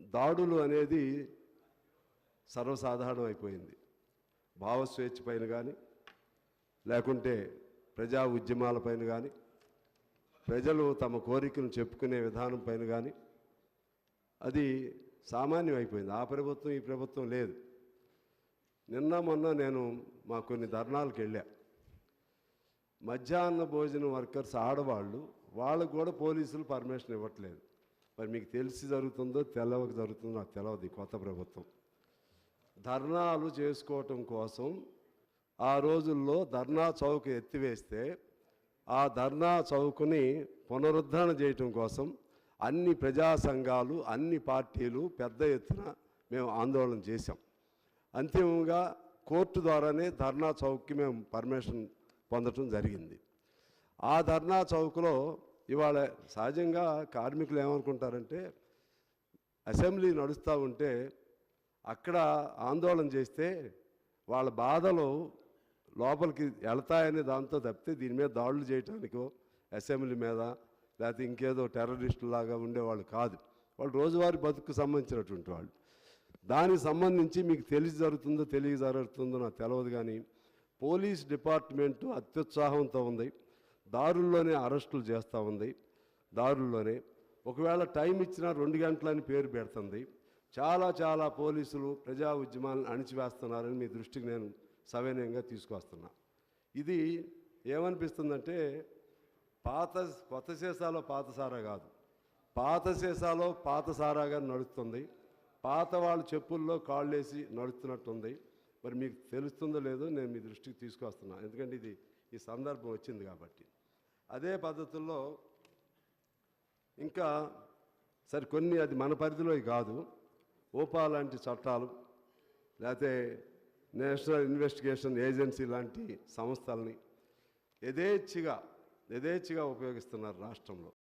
దాడులు అనేది సర్వసాధారణం అయిపోయింది భావస్వేచ్ఛ పైన కానీ లేకుంటే ప్రజా ఉద్యమాలపైన కానీ ప్రజలు తమ కోరికను చెప్పుకునే విధానం పైన కానీ అది సామాన్యం అయిపోయింది ఆ ప్రభుత్వం ఈ ప్రభుత్వం లేదు. నిన్న మొన్న నేను మా కొన్ని ధర్నాలకు వెళ్ళా. మధ్యాహ్న భోజన వర్కర్స్ ఆడవాళ్ళు వాళ్ళకు కూడా పోలీసులు పర్మిషన్ ఇవ్వట్లేదు. మరి మీకు తెలిసి జరుగుతుందో తెలవక జరుగుతుందో నాకు తెలవది కొత్త ప్రభుత్వం. ధర్నాలు చేసుకోవటం కోసం ఆ రోజుల్లో ధర్నా చౌక్ ఎత్తివేస్తే ఆ ధర్నా చౌక్ని పునరుద్ధరణ చేయటం కోసం అన్ని ప్రజా సంఘాలు అన్ని పార్టీలు పెద్ద ఎత్తున మేము ఆందోళన చేశాం. అంతిమంగా కోర్టు ద్వారానే ధర్నా చౌక్కి మేము పర్మిషన్ పొందటం జరిగింది. ఆ ధర్నా చౌక్లో ఇవాళ సహజంగా కార్మికులు ఏమనుకుంటారంటే అసెంబ్లీ నడుస్తూ ఉంటే అక్కడ ఆందోళన చేస్తే వాళ్ళ బాధలు లోపలికి వెళతాయనే దాంతో తప్పితే దీని మీద దాడులు చేయటానికో అసెంబ్లీ మీద లేకపోతే ఇంకేదో టెర్రరిస్టులాగా ఉండేవాళ్ళు కాదు. వాళ్ళు రోజువారీ బతుకు సంబంధించినటువంటి వాళ్ళు. దానికి సంబంధించి మీకు తెలిసి జరుగుతుందో తెలియ జరుగుతుందో నాకు తెలియదు కానీ పోలీస్ డిపార్ట్మెంటు అత్యుత్సాహంతో ఉంది. దారుల్లోనే అరెస్టులు చేస్తూ ఉంది. దారుల్లోనే. ఒకవేళ టైం ఇచ్చినా రెండు గంటలని పేరు పెడుతుంది. చాలా చాలా పోలీసులు ప్రజా ఉద్యమాలను అణిచివేస్తున్నారని మీ దృష్టికి నేను సవినయంగా తీసుకొస్తున్నా ఇది ఏమనిపిస్తుందంటే పాత కొత్త సీసాలో పాతసారా కాదు. పాత సీసాలో పాత సారాగా నడుస్తుంది. పాత వాళ్ళ చెప్పుల్లో కాళ్ళేసి నడుస్తున్నట్టుంది. మరి మీకు తెలుస్తుందో లేదో నేను మీ దృష్టికి తీసుకొస్తున్నాను ఎందుకంటే ఇది ఈ సందర్భం వచ్చింది కాబట్టి. అదే పద్ధతుల్లో ఇంకా సరే కొన్ని అది మన పరిధిలో కాదు. ఓపా లాంటి చట్టాలు లేకపోతే నేషనల్ ఇన్వెస్టిగేషన్ ఏజెన్సీ లాంటి సంస్థల్ని యథేచ్ఛగా యథేచ్ఛగా ఉపయోగిస్తున్నారు రాష్ట్రంలో.